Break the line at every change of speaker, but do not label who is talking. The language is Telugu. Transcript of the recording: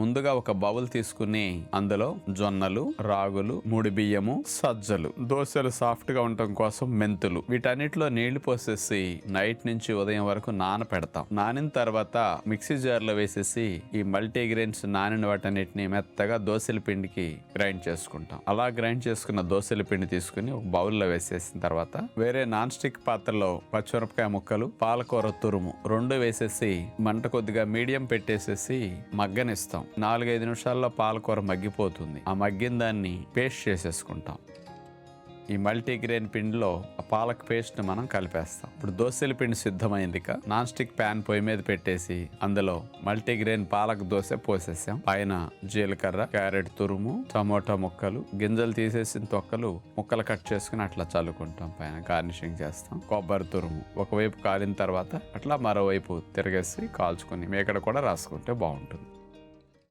ముందుగా ఒక బౌల్ తీసుకుని అందులో జొన్నలు రాగులు ముడి బియ్యము సజ్జలు దోశలు సాఫ్ట్గా ఉండటం కోసం మెంతులు. వీటన్నిటిలో నీళ్ళు పోసేసి నైట్ నుంచి ఉదయం వరకు నానపెడతాం. నానిన తర్వాత మిక్సీ జార్లో వేసేసి ఈ మల్టీగ్రెయిన్స్ నానిన వాటన్నిటిని మెత్తగా దోశల పిండికి గ్రైండ్ చేసుకుంటాం. అలా గ్రైండ్ చేసుకున్న దోశల పిండి తీసుకుని ఒక బౌల్లో వేసేసిన తర్వాత వేరే నాన్ స్టిక్ పాత్రలో పచ్చిమిరపకాయ ముక్కలు పాలకూర తురుము రెండు వేసేసి మంట కొద్దిగా మీడియం పెట్టేసేసి మగ్గనిస్తాం. నాలుగైదు నిమిషాల్లో పాలకూర మగ్గిపోతుంది. ఆ మగ్గిన దాన్ని పేస్ట్ చేసేసుకుంటాం. ఈ మల్టీగ్రెయిన్ పిండిలో ఆ పాలక్ పేస్ట్ని మనం కలిపేస్తాం. ఇప్పుడు దోశల పిండి సిద్ధమైంది నాన్ స్టిక్ ప్యాన్ పొయ్యి మీద పెట్టేసి అందులో మల్టీగ్రెయిన్ పాలక్ దోశ పోసేసాం. పైన జీలకర్ర క్యారెట్ తురుము టమోటా ముక్కలు గింజలు తీసేసిన తొక్కలు ముక్కలు కట్ చేసుకుని అట్లా చల్లుకుంటాం. పైన గార్నిషింగ్ చేస్తాం. కొబ్బరి తురుము ఒకవైపు కాలిన తర్వాత అట్లా మరోవైపు తిరగేసి కాల్చుకుని మేకడ కూడా రాసుకుంటే బాగుంటుంది.